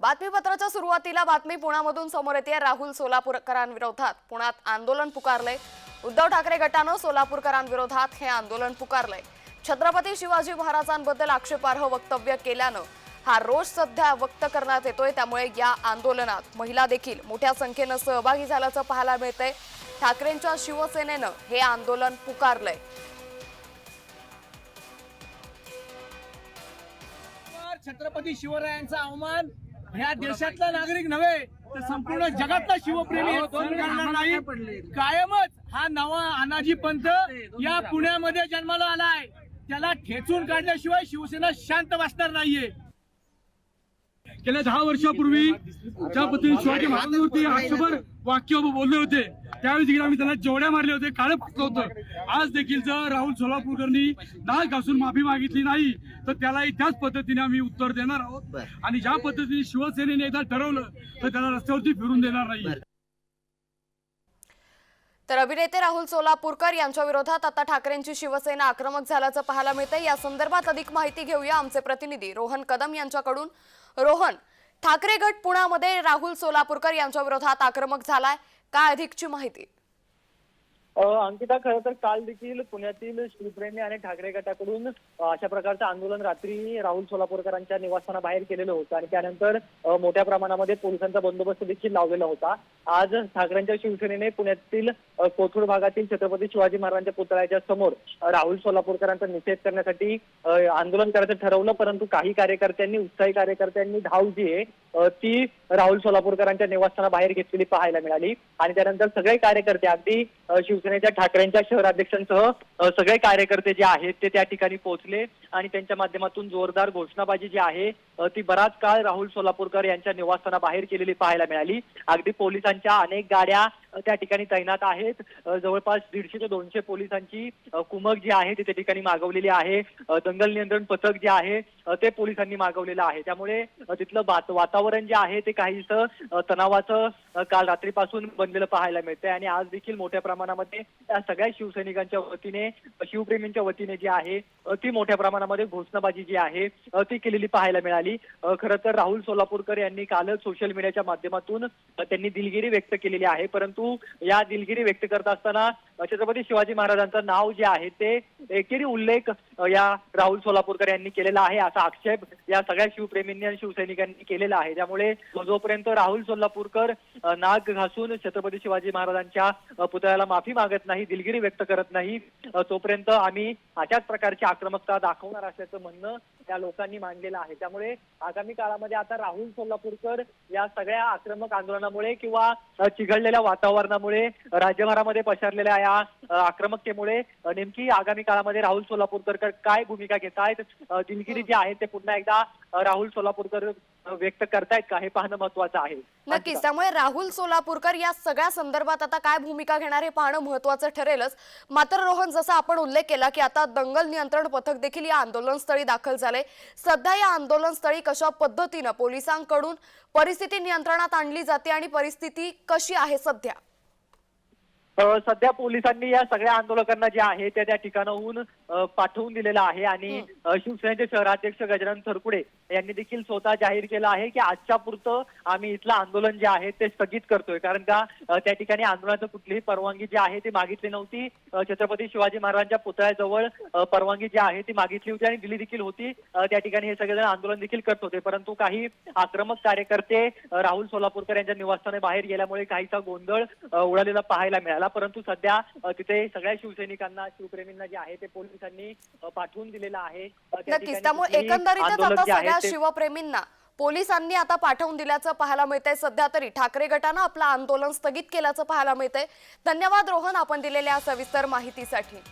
बातमीपत्राच्या सुरुवातीला बातमी पुण्यामधून समोर येते. राहुल सोलापूरकरांविरोधात पुण्यात आंदोलन पुकारलंय. उद्धव ठाकरे गटानं सोलापूरकरांविरोधात हे आंदोलन पुकारलंय. छत्रपती शिवाजी महाराजांबद्दल आक्षेपार्ह वक्तव्य केल्यानं हा रोष सध्या व्यक्त करण्यात येतोय. त्यामुळे या आंदोलनात महिला देखील मोठ्या संख्येनं सहभागी झाल्याचं पाहायला मिळतंय. ठाकरेंच्या शिवसेनेनं हे आंदोलन पुकारलंय. छत्रपती शिवरायांचा अवमान ह्या देशातला नागरिक नव्हे तर संपूर्ण जगातला शिवप्रेमी करणार नाही? कायमच हा नवा अनाजी पंथ या पुण्यामध्ये जन्माला आलाय. त्याला ठेचून काढल्याशिवाय शिवसेना शांत बसणार नाहीये. गेल्या दहा वर्षापूर्वी ज्या पद्धतीने शिवाजी महाराजांवरती आक्षेपर वाक्य बोलले होते. त्यावेळी देखील आम्ही त्यांना जेवढ्या मारले होते काळे फासलं होतं. आज देखील जर राहुल सोलापूरकरनी नाक घासून माफी मागितली नाही तर त्यालाही त्याच पद्धतीने आम्ही उत्तर देणार आहोत. आणि ज्या पद्धतीने शिवसेनेने एकदा ठरवलं तर त्याला रस्त्यावरती फिरून देणार नाही. तर अभिनेते राहुल सोलापूरकर यांच्या विरोधात आता ठाकरेंची शिवसेना आक्रमक झाल्याचं पाहायला मिळतंय. या संदर्भात अधिक माहिती घेऊया आमचे प्रतिनिधी रोहन कदम यांच्याकडून. रोहन ठाकरे गट पुण्यामध्ये राहुल सोलापूरकर यांच्या विरोधात आक्रमक झालाय. काय अधिकची माहिती? अंकिता खरं तर काल देखील पुण्यातील शिवप्रेमी आणि ठाकरे गटाकडून अशा प्रकारचं आंदोलन रात्री राहुल सोलापूरकरांच्या निवासस्थानाबाहेर केलेलं होतं आणि त्यानंतर मोठ्या प्रमाणामध्ये पोलिसांचा बंदोबस्त देखील लावलेला होता. आज ठाकरेंच्या शिवसेनेने पुण्यातील कोथरूड भागातील छत्रपती शिवाजी महाराजांच्या पुतळ्याच्या समोर राहुल सोलापूरकरांचा निषेध करण्यासाठी आंदोलन करायचं ठरवलं परंतु काही कार्यकर्त्यांनी उत्साही कार्यकर्त्यांनी धाव जी आहे ती राहुल सोलापूरकरांच्या निवासस्थानाबाहेर घेतलेली पाहायला मिळाली. आणि त्यानंतर सगळे कार्यकर्ते अगदी शिवसेनेच्या ठाकरेंच्या शहराध्यक्षांसह सगळे कार्यकर्ते जे आहेत ते त्या ठिकाणी पोहोचले. आणि त्यांच्या माध्यमातून जोरदार घोषणाबाजी जी आहे ती बराच काळ राहुल सोलापूरकर यांच्या निवासस्थानाबाहेर केलेली पाहायला मिळाली. अगदी पोलिसांच्या अनेक गाड्या त्या ठिकाणी तैनात आहेत. जवळपास दीडशे ते दोनशे पोलिसांची कुमक जी आहे ती त्या ठिकाणी मागवलेली आहे. दंगल नियंत्रण पथक जे आहे ते पोलिसांनी मागवलेलं आहे. त्यामुळे तिथलं वातावरण जे आहे ते काहीसं तणावाचं काल रात्रीपासून बनलेलं पाहायला मिळतंय. आणि आज देखील मोठ्या प्रमाणामध्ये त्या सगळ्या शिवसैनिकांच्या वतीने शिवप्रेमींच्या वतीने जी आहे ती मोठ्या प्रमाणामध्ये घोषणाबाजी जी आहे ती केलेली पाहायला मिळाली. खरं तर राहुल सोलापूरकर यांनी कालच सोशल मीडियाच्या माध्यमातून त्यांनी दिलगिरी व्यक्त केलेली आहे. परंतु परंतु या दिलगिरी व्यक्त करत असताना छत्रपती शिवाजी महाराजांचं नाव जे आहे ते एकेरी उल्लेख या राहुल सोलापूरकर यांनी केलेला आहे असा आक्षेप या सगळ्या शिवप्रेमींनी आणि शिवसैनिकांनी केलेला आहे. त्यामुळे जोपर्यंत राहुल सोलापूरकर नाग घासून छत्रपती शिवाजी महाराजांच्या पुतळ्याला माफी मागत नाही दिलगिरी व्यक्त करत नाही तोपर्यंत आम्ही अशाच प्रकारची आक्रमकता दाखवणार असल्याचं म्हणणं त्या लोकांनी मांडलेलं आहे. त्यामुळे आगामी काळामध्ये आता राहुल सोलापूरकर या सगळ्या आक्रमक आंदोलनामुळे किंवा चिघळलेल्या वातावरणामुळे राज्यभरामध्ये पसरलेल्या या आक्रमकतेमुळे नेमकी आगामी काळामध्ये राहुल सोलापूरकर काय भूमिका घेत आहेत दिलगिरी जी आहे ते पुन्हा एकदा राहुल सोलापूरकर व्यक्त करतायत का? हे पाहणं महत्वाचं आहे. नक्कीच. त्यामुळे राहुल सोलापूरकर या सगळ्या संदर्भात आता काय भूमिका घेणार हे पाहणं महत्वाचं ठरेलच. मात्र रोहन जसा आपण उल्लेख केला की आता दंगल नियंत्रण पथक देखील या आंदोलनस्थळी दाखल झाले. सध्या या आंदोलनस्थळी कशा पद्धतीनं पोलिसांकडून परिस्थिती नियंत्रणात आणली जाते आणि परिस्थिती कशी आहे सध्या? सध्या पोलिसांनी या सगळ्या आंदोलकांना जे आहे ते त्या ठिकाणाहून पाठवून दिलेलं आहे आणि शिवसेनेचे शहराध्यक्ष गजानन सरकुडे यांनी देखील स्वतः जाहीर केलं आहे की आजच्या पुरतं आम्ही इथलं आंदोलन जे आहे ते स्थगित करतोय. कारण का त्या ठिकाणी आंदोलनाचं कुठलीही परवानगी जी आहे ती मागितली नव्हती. छत्रपती शिवाजी महाराजांच्या पुतळ्याजवळ परवानगी जी आहे ती मागितली होती आणि दिली देखील होती. त्या ठिकाणी हे सगळेजण आंदोलन देखील करत होते. परंतु काही आक्रमक कार्यकर्ते राहुल सोलापूरकर यांच्या निवासस्थाने बाहेर गेल्यामुळे काहीसा गोंधळ उडालेला पाहायला मिळाला. परंतु सध्या तिथे सगळ्या शिवसैनिकांना शिवप्रेमींना जे आहे ते पोलिसांनी पाठवून दिलेलं आहे. नक्कीच. त्यामुळे एकंदरीतच आता सगळ्या शिवप्रेमींना पोलिसांनी आता पाठवून दिल्याचं पाहायला मिळतंय. सध्या तरी ठाकरे गटानं आपलं आंदोलन स्थगित केल्याचं पाहायला मिळतंय. धन्यवाद रोहन आपण दिलेल्या सविस्तर माहितीसाठी.